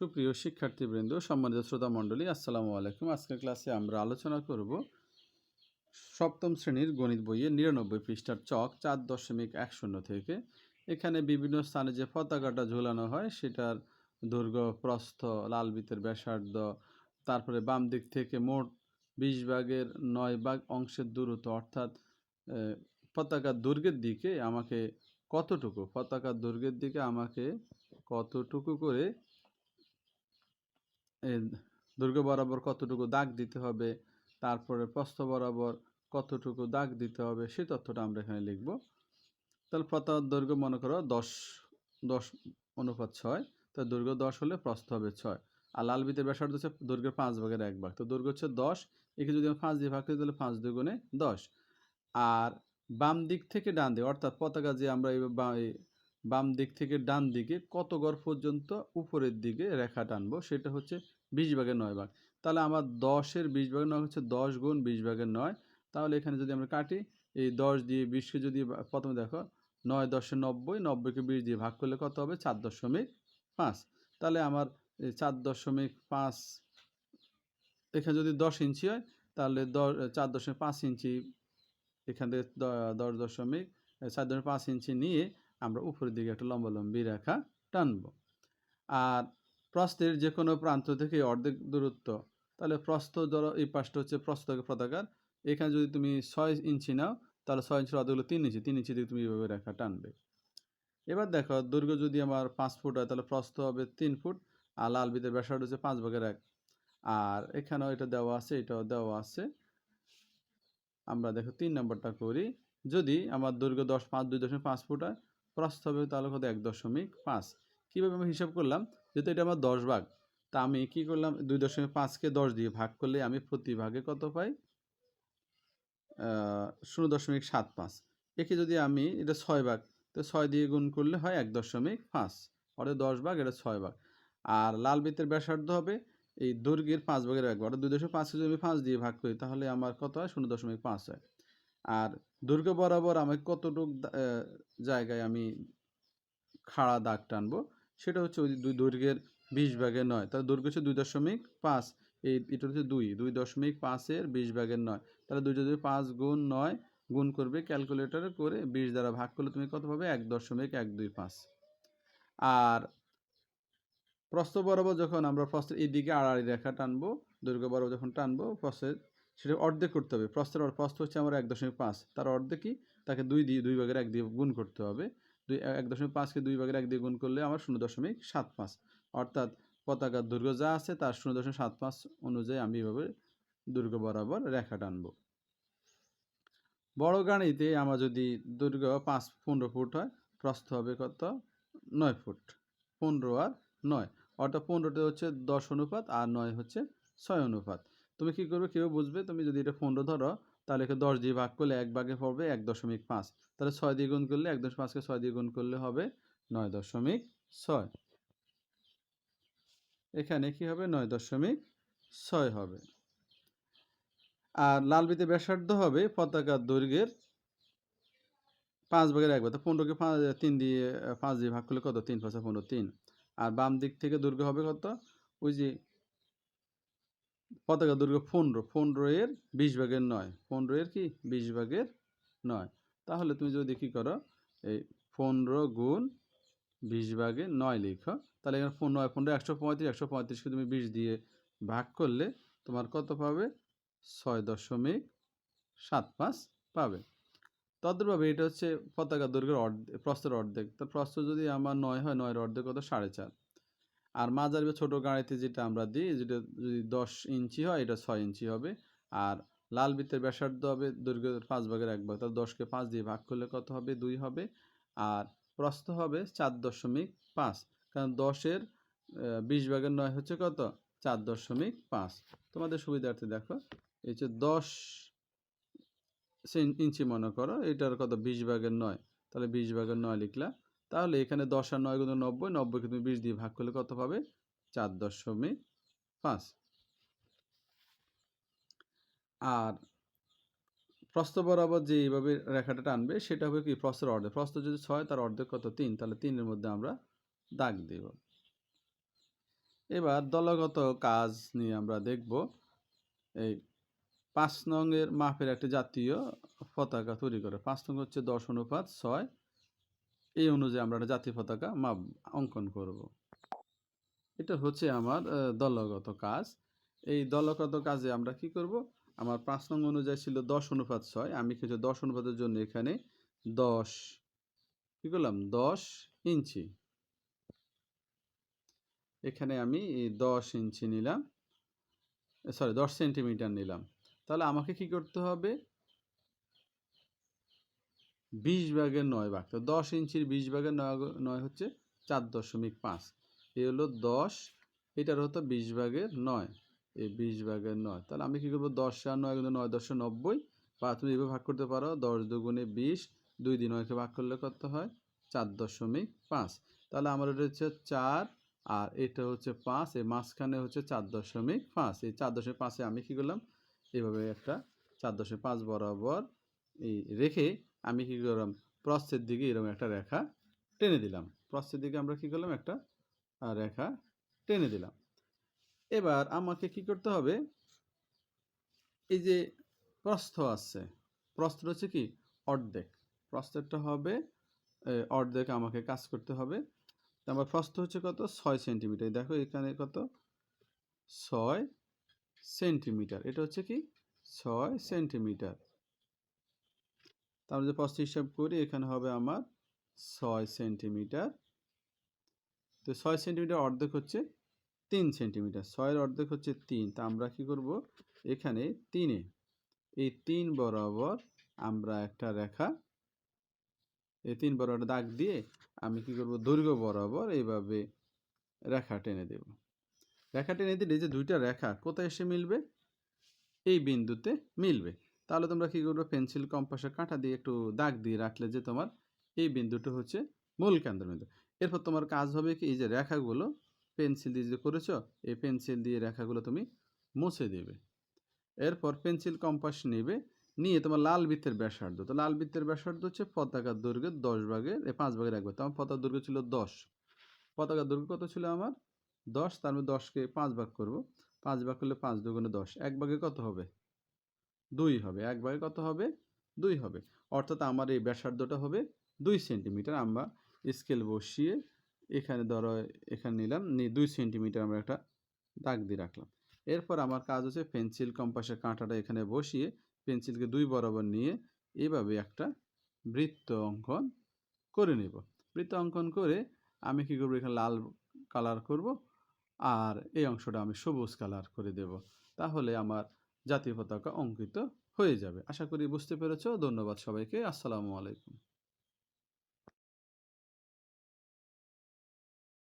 সুপ্রিয় শিক্ষার্থীবৃন্দ, সম্মানিত শ্রোতা মণ্ডলী আসসালামু আলাইকুম। আজকের ক্লাসে আমরা আলোচনা করব সপ্তম শ্রেণির গণিত বইয়ে নিরানব্বই পৃষ্ঠার চক চার দশমিক এক শূন্য থেকে। এখানে বিভিন্ন স্থানে যে পতাকাটা ঝোলানো হয়, সেটার দৈর্ঘ্য, প্রস্থ, লাল বিতের ব্যাসার্ধ, তারপরে বাম দিক থেকে মোট বিশ ভাগের নয় ভাগ অংশের দূরত্ব, অর্থাৎ পতাকার দৈর্ঘ্যের দিকে আমাকে কতটুকু, পতাকার দুর্গের দিকে আমাকে কতটুকু করে দৈর্ঘ্য বরাবর কতটুকু দাগ দিতে হবে, তারপরে প্রস্থ বরাবর কতটুকু দাগ দিতে হবে সেই তথ্যটা আমরা এখানে লিখব। তাহলে পতাকার দৈর্ঘ্য মনে করো দশ দশ অনুপাত ছয়, তো দৈর্ঘ্য দশ হলে প্রস্থ হবে ছয়। আর লাল বিতের ব্যাসার্ধ হচ্ছে দৈর্ঘ্যের পাঁচ ভাগের এক ভাগ, তো দৈর্ঘ্য হচ্ছে দশ, একে যদি আমি পাঁচ দিয়ে ভাগ করি তাহলে পাঁচ দুগুণে দশ। আর বাম দিক থেকে ডান দিকে, অর্থাৎ পতাকা যে আমরা বাম দিক থেকে ডান দিকে কত গড় পর্যন্ত উপরের দিকে রেখা টানবো? সেটা হচ্ছে বিশ ভাগের নয় ভাগ। তাহলে আমার দশের বিশ ভাগের নয় হচ্ছে দশ গুণ বিশ ভাগের নয়। তাহলে এখানে যদি আমরা কাটি, এই দশ দিয়ে বিশকে যদি প্রথমে দেখো, নয় দশে নব্বই, নব্বইকে বিশ দিয়ে ভাগ করলে কত হবে? চার দশমিক পাঁচ। তাহলে আমার চার দশমিক পাঁচ, এখানে যদি দশ ইঞ্চি হয়, তাহলে দশ চার দশমিক পাঁচ ইঞ্চি, এখান থেকে দশ দশমিক চার দশমিক পাঁচ ইঞ্চি নিয়ে আমরা উপরের দিকে একটা লম্বালম্বি রেখা টানব। আর প্রস্থের যে কোনো প্রান্ত থেকে অর্ধেক দূরত্ব, তাহলে প্রস্থ ধরো এই পাশটা হচ্ছে প্রস্থ পতাকার এখানে যদি তুমি ছয় ইঞ্চি নাও, তাহলে ছয় ইঞ্চির অর্ধেক তিন ইঞ্চি তিন ইঞ্চি দিয়ে তুমি এইভাবে রেখা টানবে। এবার দেখো দৈর্ঘ্য যদি আমার পাঁচ ফুট হয়, তাহলে প্রস্থ হবে তিন ফুট, আর লাল বিতের ব্যাসার্ধ হচ্ছে পাঁচ ভাগের এক। আর এখানেও এটা দেওয়া আছে, এটাও দেওয়া আছে। আমরা দেখো তিন নম্বরটা করি। যদি আমার দৈর্ঘ্য দশ পাঁচ, দুই দশমিক পাঁচ ফুট হয় প্রস্থ হবে তাহলে কত এক দশমিক পাঁচ। কীভাবে আমি হিসাব করলাম? যেহেতু এটা আমার দশ ভাগ, তা আমি কি করলাম? দুই দশমিক পাঁচকে দশ দিয়ে ভাগ করলে আমি প্রতি ভাগে কত পাই? শূন্য দশমিক সাত পাঁচ। একে যদি আমি, এটা ছয় ভাগ, তো ছয় দিয়ে গুণ করলে হয় এক দশমিক পাঁচ। অর্থাৎ দশ ভাগ, এটা ছয় ভাগ। আর লাল বৃত্তের ব্যাসার্ধ হবে, এই দৈর্ঘ্যের পাঁচ ভাগের এক ভাগ। অর্থাৎ দুই দশমিক পাঁচকে যদি আমি পাঁচ দিয়ে ভাগ করি, তাহলে আমার কত হয়? শূন্য দশমিক পাঁচ হয়। আর দৈর্ঘ্য বরাবর আমি কতটুক জায়গায় আমি খাড়া দাগ টানবো, সেটা হচ্ছে ওই দুই দৈর্ঘ্যের বিশ ভাগের নয়। তাহলে দৈর্ঘ্য হচ্ছে দুই দশমিক পাঁচ, এই, এটা হচ্ছে দুই দুই দশমিক পাঁচের বিশ ভাগের নয়। তাহলে দুই যদি পাঁচ গুণ নয়, গুণ করবে ক্যালকুলেটরে করে বিশ দ্বারা ভাগ করলে তুমি কত পাবে? এক দশমিক এক দুই পাঁচ। আর প্রস্থ বরাবর যখন আমরা প্রস্থের এই দিকে আড়াআড়ি রেখা টানবো দৈর্ঘ্য বরাবর যখন টানবো, প্রস্থের সেটা অর্ধেক করতে হবে। প্রস্থের অর- প্রস্থ হচ্ছে আমার এক দশমিক পাঁচ। তার অর্ধেকই তাকে দুই দিয়ে, দুই ভাগের এক দিয়ে গুণ করতে হবে। দুই, এক দশমিক পাঁচকে দুই ভাগের এক দিয়ে গুণ করলে আমার শূন্য দশমিক সাত পাঁচ। অর্থাৎ পতাকার দৈর্ঘ্য যা আছে তার শূন্য দশমিক সাত পাঁচ অনুযায়ী আমি এভাবে দৈর্ঘ্য বরাবর রেখা টানবো। বড় গাড়িতে আমার যদি দৈর্ঘ্য পাঁচ পনেরো ফুট হয়, প্রস্থ হবে কত? নয় ফুট। পনেরো আর নয়। অর্থাৎ পনেরোটা হচ্ছে দশ অনুপাত আর নয় হচ্ছে ছয় অনুপাত। তুমি কি করবে? কেউ বুঝবে? তুমি যদি এটা পনেরো ধরো, তাহলে একে দশ দিয়ে ভাগ করলে এক ভাগে পড়বে এক দশমিক পাঁচ। তাহলে ছয় দিয়ে গুণ করলে এক দশমিক পাঁচকে ছয় দিয়ে গুণ করলে হবে নয় দশমিক ছয়। এখানে কি হবে? নয় দশমিক ছয় হবে। আর লাল বিতে ব্যাসার্ধ হবে পতাকার দৈর্ঘ্যের পাঁচ ভাগের এক ভাগ। পনেরোকে পাঁচ, তিন দিয়ে, পাঁচ দিয়ে ভাগ করলে কত? তিন পাঁচে পনেরো, তিন। আর বাম দিক থেকে দৈর্ঘ্য হবে কত? ওই যে পতাকা দৈর্ঘ্য পনেরো পনেরো এর বিশ ভাগের নয়। পনেরো এর কি? বিশ ভাগের নয়। তাহলে তুমি যদি কী করো, এই পনেরো গুণ বিশ ভাগে নয় লিখো, তাহলে এখানে নয়, পনেরো, একশো পঁয়ত্রিশ, একশো পঁয়ত্রিশকে তুমি বিশ দিয়ে ভাগ করলে তোমার কত পাবে? ছয় দশমিক সাত পাঁচ পাবে। তদ্রুপভাবে এটা হচ্ছে পতাকা দৈর্ঘ্যের অর্ধেক প্রস্থের অর্ধেক। তো প্রস্থ যদি আমার নয় হয়, নয়ের অর্ধেক কত? সাড়ে চার। আর মাঝারি বা ছোটো গাড়িতে যেটা আমরা দিই, যেটা যদি দশ ইঞ্চি হয়, এটা ছয় ইঞ্চি হবে। আর লাল বৃত্তের ব্যাসার্ধ হবে দৈর্ঘ্যের পাঁচ ভাগের এক ভাগ, তাহলে দশকে পাঁচ দিয়ে ভাগ করলে কত হবে? দুই হবে। আর প্রস্থ হবে চার দশমিক পাঁচ, কারণ দশের বিশ ভাগের নয় হচ্ছে কত? চার দশমিক পাঁচ। তোমাদের সুবিধার্থে দেখো, এই যে দশ ইঞ্চি মনে করো, এটার কত? বিশ ভাগের নয়। তাহলে বিশ ভাগের নয় লিখলা তাহলে এখানে দশ আর নয় গুণ নব্বই নব্বইকে তুমি বিশ দিয়ে ভাগ করলে কত পাবে? চার দশমিক পাঁচ। আর প্রস্থ বরাবর যে এইভাবে রেখাটা টানবে, সেটা হবে কি? প্রস্থের অর্ধেক। প্রস্থ যদি ছয়, তার অর্ধেক কত? তিন। তাহলে তিনের মধ্যে আমরা দাগ দেব। এবার দলগত কাজ নিয়ে আমরা দেখব। এই পাঁচ নংয়ের মাপের একটা জাতীয় পতাকা তৈরি করে। পাঁচ নং হচ্ছে দশ অনুপাত ছয়। এই অনুযায়ী আমরা একটা জাতীয় পতাকা মাপ, অঙ্কন করব। এটা হচ্ছে আমার দলগত কাজ। এই দলগত কাজে আমরা কি করব? আমার পাঁচ নং অনুযায়ী ছিল দশ অনুপাত ছয়, আমি কিছু দশ অনুপাতের জন্য এখানে দশ, কি করলাম? দশ ইঞ্চি। এখানে আমি দশ ইঞ্চি নিলাম সরি দশ সেন্টিমিটার নিলাম। তাহলে আমাকে কি করতে হবে? বিশ ভাগের নয় ভাগ। তো দশ ইঞ্চির বিশ ভাগের নয় নয় হচ্ছে চার দশমিক পাঁচ। এই হলো দশ, এটার হতো বিশ ভাগের নয়। এই বিশ ভাগের নয়। তাহলে আমি কি করব? দশ আর নয় কিন্তু নয় দশশো নব্বই। বা তুমি এভাবে ভাগ করতে পারো, দশ দুগুণে বিশ, দুই দিন নয়কে ভাগ করলে কত হয়? চার দশমিক পাঁচ। তাহলে আমার এটা হচ্ছে চার, আর এটা হচ্ছে পাঁচ এই মাঝখানে হচ্ছে চার দশমিক পাঁচ। এই চার দশমিক পাঁচে আমি কি করলাম? এভাবে একটা চার দশমিক পাঁচ বরাবর এই রেখে আমি কি করলাম? প্রস্থের দিকে এরকম একটা রেখা টেনে দিলাম। প্রস্থের দিকে আমরা কি করলাম? একটা রেখা টেনে দিলাম। এবার আমাকে কি করতে হবে? এই যে প্রস্থ আছে, প্রস্থ হচ্ছে কি? অর্ধেক। প্রস্থেরটা হবে অর্ধেক আমাকে কাজ করতে হবে। আমার প্রস্থ হচ্ছে কত? ছয় সেন্টিমিটার। দেখো এখানে কত? ছয় সেন্টিমিটার। এটা হচ্ছে কি? ছয় সেন্টিমিটার। তাহলে যে প্রস্থ হিসাব করি, এখানে হবে আমার ছয় সেন্টিমিটার তো ছয় সেন্টিমিটার অর্ধেক হচ্ছে তিন সেন্টিমিটার ছয়ের অর্ধেক হচ্ছে তিন। তা আমরা কি করব? এখানে তিনে। এই তিন বরাবর আমরা একটা রেখা, এই তিন বরাবর দাগ দিয়ে আমি কি করব? দৈর্ঘ্য বরাবর এইভাবে রেখা টেনে দেব। রেখা টেনে দিলে যে দুইটা রেখা কোথায় এসে মিলবে? এই বিন্দুতে মিলবে। তাহলে তোমরা কি করবে? পেন্সিল কম্পাসের কাঁটা দিয়ে একটু দাগ দিয়ে রাখলে যে তোমার এই বিন্দুটা হচ্ছে মূল কেন্দ্রবিন্দু এরপর তোমার কাজ হবে কি? এই যে রেখাগুলো পেন্সিল দিয়ে যে করেছ, এই পেন্সিল দিয়ে রেখাগুলো তুমি মুছে দেবে। এরপর পেন্সিল কম্পাস নেবে, নিয়ে তোমার লাল বৃত্তের ব্যাসার্ধ। তো লাল বৃত্তের ব্যাসার্ধ হচ্ছে পতাকার দৈর্ঘ্যের দশ ভাগের পাঁচ ভাগের এক ভাগ। তো আমার ছিল দশ। পতাকার দৈর্ঘ্য কত ছিল আমার? দশ। তার মধ্যে দশকে পাঁচ ভাগ করব। পাঁচ ভাগ করলে পাঁচ দুগুণে দশ। এক ভাগে কত হবে? দুই হবে এক ভাগে কত হবে? দুই হবে। অর্থাৎ আমার এই ব্যাসার্ধটা হবে দুই সেন্টিমিটার। আমরা স্কেল বসিয়ে এখানে ধরো, এখানে নিলাম, নিয়ে দুই সেন্টিমিটার আমরা একটা দাগ দিয়ে রাখলাম। এরপর আমার কাজ হচ্ছে পেন্সিল কম্পাসের কাঁটাটা এখানে বসিয়ে পেন্সিলকে দুই বরাবর নিয়ে এভাবে একটা বৃত্ত অঙ্কন করে নেব। বৃত্ত অঙ্কন করে আমি কি করব? এখানে লাল কালার করব আর এই অংশটা আমি সবুজ কালার করে দেব। তাহলে আমার জাতীয় পতাকা অঙ্কিত হয়ে যাবে। আশা করি বুঝতে পেরেছ। ধন্যবাদ সবাইকে। আসসালামু আলাইকুম।